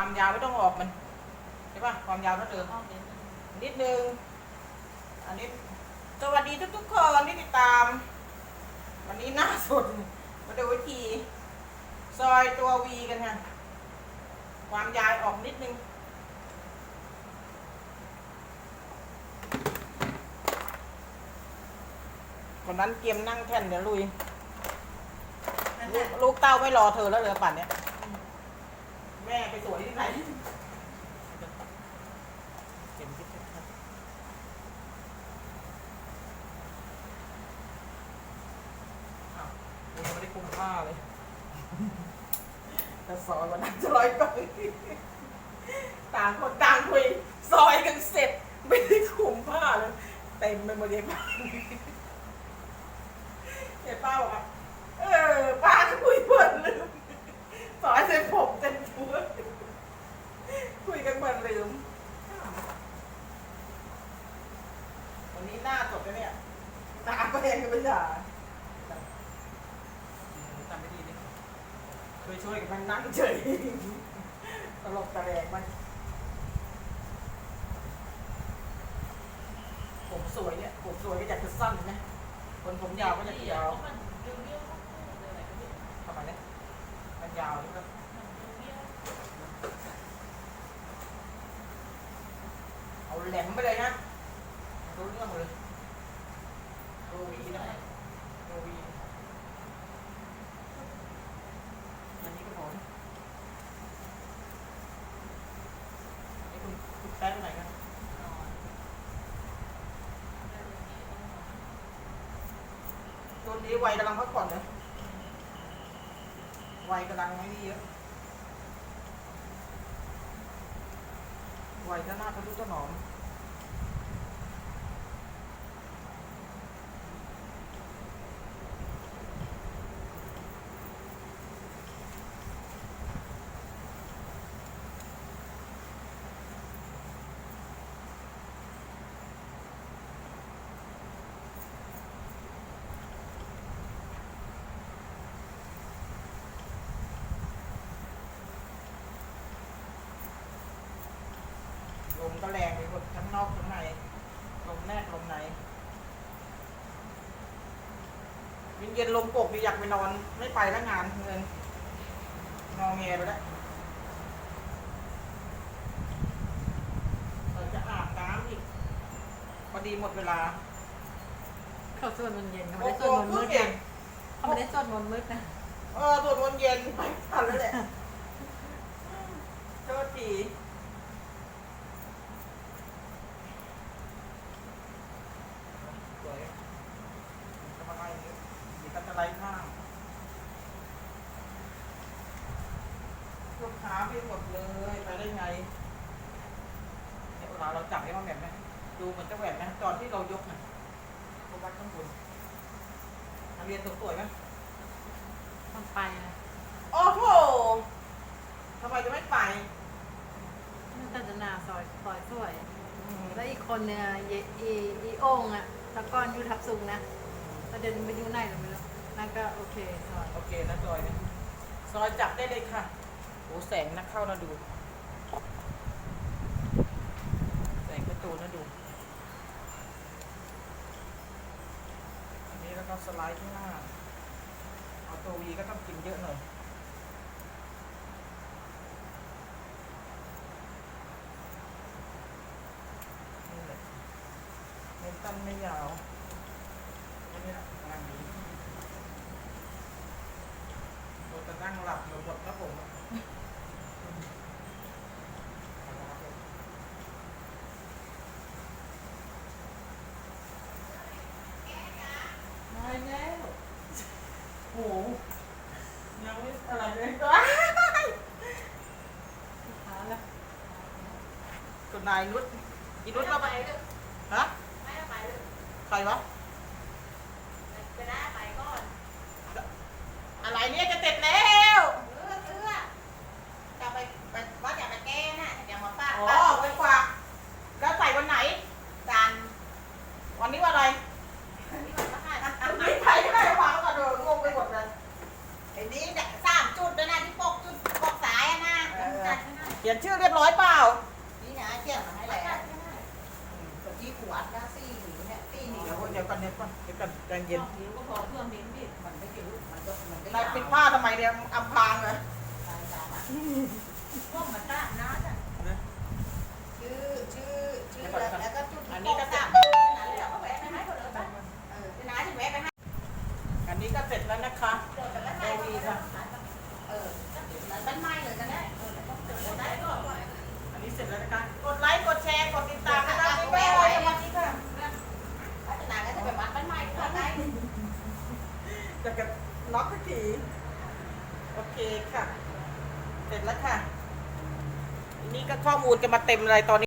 ความยาวไม่ต้องออกมันใช่ปะความยาวเท่าเดิมออกเดี๋ยวนึงนิดนึง อันนี้สวัสดีทุกๆคนที่ติดตาม วันนี้หน้าสดมาดูวิธีซอยตัววีกันค่ะ ความยาวออกนิดนึงคนนั้นเกมนั่งแท่นเดี๋ยวลุยนั่นลูน่ะกลูกเต้าไม่รอเธอแล้วเหรอป่านเนี้ย แม่ไปสวยที่ไหนเห็นที่ชัดๆอ้าวกูยังไม่ได้คุมผ้าเลยแต่ซอยวันนั้นจะร้อยก่อนต่างคนต่างคุยซอยกันเสร็จ ไม่ได้คุมผ้าเลยเต็มไปหมดเลยป้าเห็นป้าบอกว่าเออป้าก็คุยเพลินลืมซอยเสร็จผมเต็มตัวคุยกันเพ ลินลืม วันนี้หน้าจบแล้วเนี่ยหน้าก็ยังไม่จ่าจำไม่ดีดิช่วยช่วยๆกันมันนั่งเฉย ตลกตะแลงมัน ผมสวยเนี่ย ผมสวยก็อยากจะสั้นนะ คนผมยาวก็อยากจะยาว มันเรียวเรียวๆมากๆเลยอะไรก็ไม่รู้ ทำไมเนี่ยมันยาวนี่ก็ มันเรียว เอาแหลมไปเลยนะรู้เรื่องเลยโรวีนะโรวีอันนี้ก็พอนี่คุณคุณแป้งไหนกันๆนอนตัวนี้วัยกำลังพักผ่อนเลยวัยกำลังไม่นี่เยอะวัยก็น่าจะรู้ต้นอม ก็แรงไปหมดทั้งนอกทั้งในลมแนกลมในเย็นเย็นๆลมปกดีอยากไปนอน ไม่ไปแล้วงานเงินงอแงไปแล้วเราจะอาบน้ำอีกพอดีหมดเวลาเขาสวดมนต์เย็นเขาไม่ได้สวดมนต์มืดเอนะเขาไม่ได้สวดมนต์มืดนะเออตรวจวันต์เย็นไปทันแล้วแหละโทษทีสวยทำอะไรเนี่ยมีกันจะไล่ข้างลูกค้าไปหมดเลยไปได้ไงเนี่ยเวลาเราจับให้มันแบบนี้ดูเหมือนจะแหวนนะตอนที่เรายกน่ะเขาวัดข้างบนนักเรียนสวยๆไหมต้องไปนะโอ้โหทำไมจะไม่ไปมันตัดนาซอยซอยสวยอืมแล้วอีกคนเนี่ยเยอีอีโอ่งอะแตะกอนอยู่ทับซุงนะประเด็นไปอยู่ไหนหรือไม่รู้นั่นก็โอเคซอยโอเคนะจอยนะซอยจับได้เลยค่ะ โอ้แสงนักเข้านะดู แสงประตูนะดู อันนี้แล้วก็สไลด์ข้างหน้า เอาตัววีก็ต้องกินเยอะหน่อยนี่แหละไม่ตั้นไม่ยาวอันนี้นะงานนี้เราจะนั่งหลับอยู่หมดครับผมอะมาแล้วโอ้โหยังไม่อะไรเลยก็ ขาแล้ว คุณนายนุชอีนุชเราไปเลยฮะไม่ต้องไปเลยใครวะไปได้ไปก่อน อะไรเนี่ยจะเสร็จแล้ว เลือกเลือกจะไปไปว่าจะไปแก้น่ะจะมาฝาก อ๋อไปฝากแล้วใส่วันไหน จัน วันนี้วันอะไร นี่มันก็ให้ ไม่ใช่ก็ได้วางก่อนเดี๋ยวงงไปหมดเลย ไอ้นี่เนี่ยสามจุดด้วยนะที่ปกจุดปกสายอะนะจันข้างหน้า เขียนชื่อเรียบร้อยเปล่า นี่นะเกี่ยวมาให้แล้วกับที่ขวดนะซี่หนีเนี่ยซี่หนี เดี๋ยวเดี๋ยวก่อนเดี๋ยวก่อนเดี๋ยวก่อนใจเย็นผิวก็พอเครื่องบินดิมันไม่ผิวมันก็มันก็นายปิดผ้าทำไมเนี่ยอำพรางเลย พวกมันกล้านะจ้ะชื่อชื่อชื่อแล้วก็จุดนั้นแล้วก็แวะไปให้คนอื่นบ้างเออน้าจะแวะไปให้ อันนี้ก็เสร็จแล้วนะคะ เดินไปบ้านไหนค่ะเออบ้านไม้เลยก็ได้เออต้องเดินได้ก็ อันนี้เสร็จแล้วนะคะ กดไลค์ กดแชร์ กดติดตามนะคะบ๊ายบายสวัสดีค่ะ พัฒนาก็จะไปวัดบ้านไม้ก็ได้ อยากับน็อกสักทีโอเคค่ะ เสร็จแล้วค่ะ นี่ก็ข้อมูลจะมาเต็มเลยตอนนี้